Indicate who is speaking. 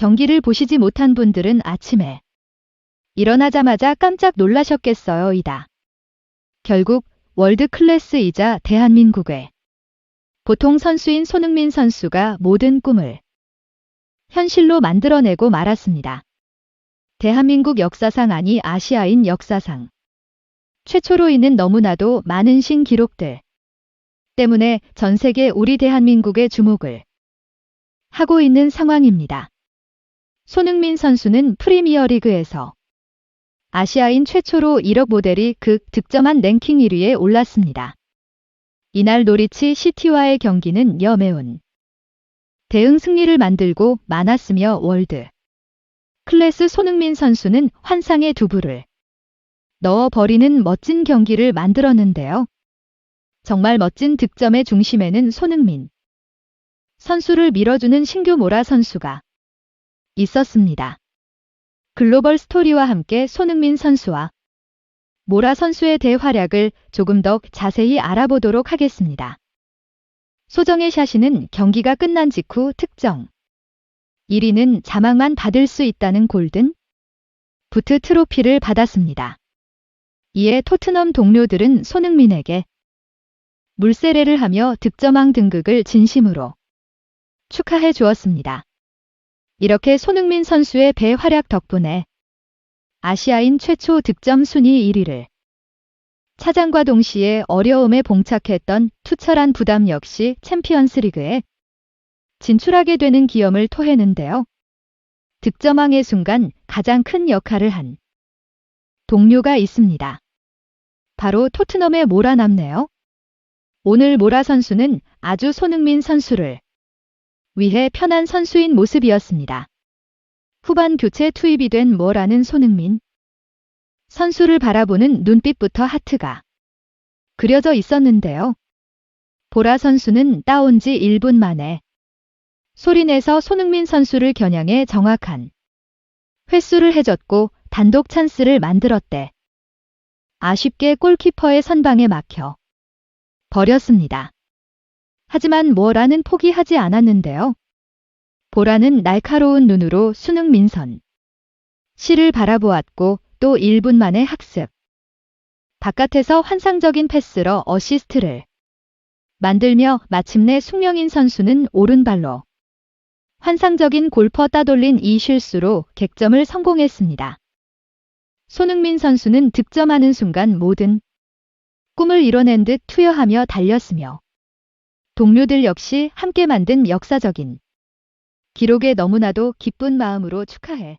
Speaker 1: 경기를 보시지 못한 분들은 아침에 일어나자마자 깜짝 놀라셨겠어요, 이다. 결국 월드 클래스이자 대한민국의 보통 선수인 손흥민 선수가 모든 꿈을 현실로 만들어내고 말았습니다. 대한민국 역사상 아니 아시아인 역사상 최초로 있는 너무나도 많은 신기록들 때문에 전 세계 우리 대한민국의 주목을 하고 있는 상황입니다. 손흥민 선수는 프리미어리그에서 아시아인 최초로 1억 모델이 극 득점한 랭킹 1위에 올랐습니다. 이날 노리치 시티와의 경기는 여매운 대응 승리를 만들고 많았으며 월드 클래스 손흥민 선수는 환상의 두부를 넣어버리는 멋진 경기를 만들었는데요. 정말 멋진 득점의 중심에는 손흥민 선수를 밀어주는 신규 모라 선수가 있었습니다. 글로벌 스토리와 함께 손흥민 선수와 모라 선수의 대활약을 조금 더 자세히 알아보도록 하겠습니다. 소정의 샤시는 경기가 끝난 직후 특정 1위는 자막만 받을 수 있다는 골든 부트 트로피를 받았습니다. 이에 토트넘 동료들은 손흥민에게 물세례를 하며 득점왕 등극을 진심으로 축하해 주었습니다. 이렇게 손흥민 선수의 배활약 덕분에 아시아인 최초 득점 순위 1위를 차장과 동시에 어려움에 봉착했던 투철한 부담 역시 챔피언스 리그에 진출하게 되는 기염을 토해는데요. 득점왕의 순간 가장 큰 역할을 한 동료가 있습니다. 바로 토트넘의 모라 남네요. 오늘 모라 선수는 아주 손흥민 선수를 위해 편한 선수인 모습이었습니다. 후반 교체 투입이 된 뭐라는 손흥민. 선수를 바라보는 눈빛부터 하트가 그려져 있었는데요. 보라 선수는 따온 지 1분 만에 소리내서 손흥민 선수를 겨냥해 정확한 횟수를 해줬고 단독 찬스를 만들었대. 아쉽게 골키퍼의 선방에 막혀 버렸습니다. 하지만 뭐라는 포기하지 않았는데요. 보라는 날카로운 눈으로 수능 민선 씨를 바라보았고 또 1분 만에 학습. 바깥에서 환상적인 패스로 어시스트를 만들며 마침내 숙명인 선수는 오른발로 환상적인 골퍼 따돌린 이 실수로 객점을 성공했습니다. 손흥민 선수는 득점하는 순간 모든 꿈을 이뤄낸 듯 투여하며 달렸으며 동료들 역시 함께 만든 역사적인 기록에 너무나도 기쁜 마음으로 축하해